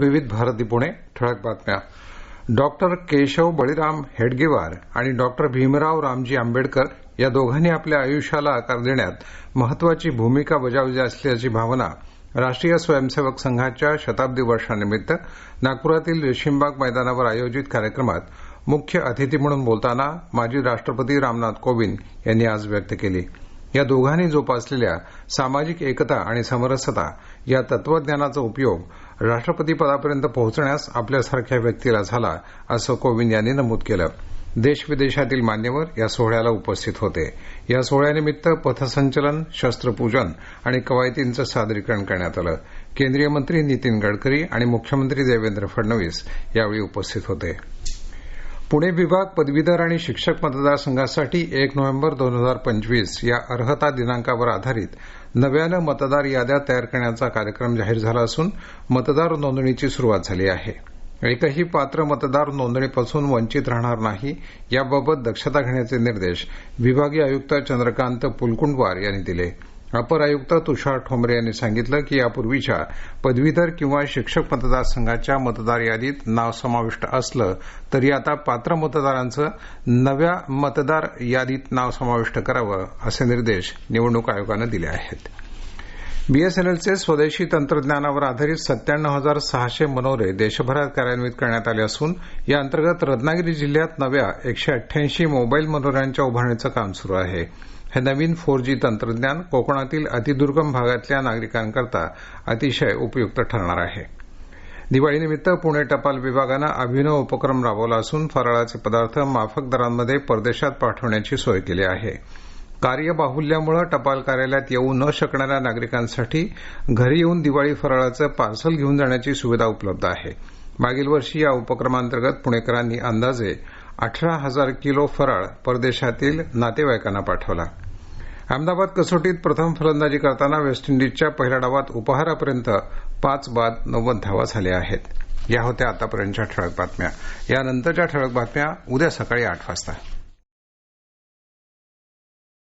विविध भारती पुणे ठळक बातम्या. डॉक्टर केशव बळीराम हेडगेवार आणि डॉक्टर भीमराव रामजी आंबेडकर या दोघांनी आपल्या आयुष्याला आकार देण्यात महत्वाची भूमिका बजावली असल्याची भावना राष्ट्रीय स्वयंसेवक संघाच्या शताब्दी वर्षानिमित्त नागपुरातील रेशीमबाग मैदानावर आयोजित कार्यक्रमात मुख्य अतिथी म्हणून बोलताना माजी राष्ट्रपती रामनाथ कोविंद यांनी आज व्यक्त केली. या दोघांनी जोपासलेल्या सामाजिक एकता आणि समरसता या तत्वज्ञानाचा उपयोग राष्ट्रपतीपदापर्यंत पोहोचण्यास आपल्यासारख्या व्यक्तीला झाला असं कोविंद यांनी नमूद केलं. देश विदेशातील मान्यवर या सोहळ्याला उपस्थित होते. या सोहळ्यानिमित्त पथसंचलन शस्त्रपूजन आणि कवायतींचं सादरीकरण करण्यात आलं. केंद्रीय मंत्री नितीन गडकरी आणि मुख्यमंत्री देवेंद्र फडणवीस यावेळी उपस्थित होते. पुणे विभाग पदवीधर आणि शिक्षक मतदारसंघासाठी एक नोव्हेंबर दोन हजार पंचवीस या अर्हता दिनांकावर आधारित नव्यानं मतदार याद्या तयार करण्याचा कार्यक्रम जाहीर झाला असून मतदार नोंदणीची सुरुवात झाली आहे. एकही पात्र मतदार नोंदणीपासून वंचित राहणार नाही याबाबत दक्षता घेण्याचे निर्देश विभागीय आयुक्त चंद्रकांत पुलकुंडवार यांनी दिले. अपर आयुक्त तुषार ठोंबरे यांनी सांगितलं की यापूर्वीच्या पदवीधर किंवा शिक्षक मतदारसंघाच्या मतदार यादीत नाव समाविष्ट असलं तरी आता पात्र मतदारांचं नव्या मतदार यादीत नाव समाविष्ट करावं असे निर्देश निवडणूक आयोगानं दिले आहेत. बीएसएनएलचे स्वदेशी तंत्रज्ञानावर आधारित सत्त्याण्णव हजार सहाशे मनोरे देशभरात कार्यान्वित करण्यात आले असून या अंतर्गत रत्नागिरी जिल्ह्यात नव्या एकशे अठ्ठ्याऐंशी मोबाईल मनोऱ्यांच्या उभारणीचं काम सुरू आहे. हे नवीन फोर जी तंत्रज्ञान कोकणातील अतिदुर्गम भागातल्या नागरिकांकरता अतिशय उपयुक्त ठरणार आहे. दिवाळीनिमित्त पुणे टपाल विभागानं अभिनव उपक्रम राबवला असून फराळाचे पदार्थ माफक दरांमध्ये परदेशात पाठवण्याची सोय केली आहे. कार्यबाहुल्यामुळे टपाल कार्यालयात येऊ न शकणाऱ्या नागरिकांसाठी घरी येऊन दिवाळी फराळाचं पार्सल घेऊन जाण्याची सुविधा उपलब्ध आहे. मागील वर्षी या उपक्रमांतर्गत पुणेकरांनी अंदाजे अठरा हजार किलो फराळ परदेशातील नातेवाईकांना पाठवला. अहमदाबाद कसोटीत प्रथम फलंदाजी करताना वेस्ट इंडिजच्या पहिल्या डावात उपहारापर्यंत पाच बाद नव्वद धावा झाल्या आहेत. या होत्या आतापर्यंतच्या ठळक बातम्या. यानंतरच्या ठळक बातम्या उद्या सकाळी आठ वाजता.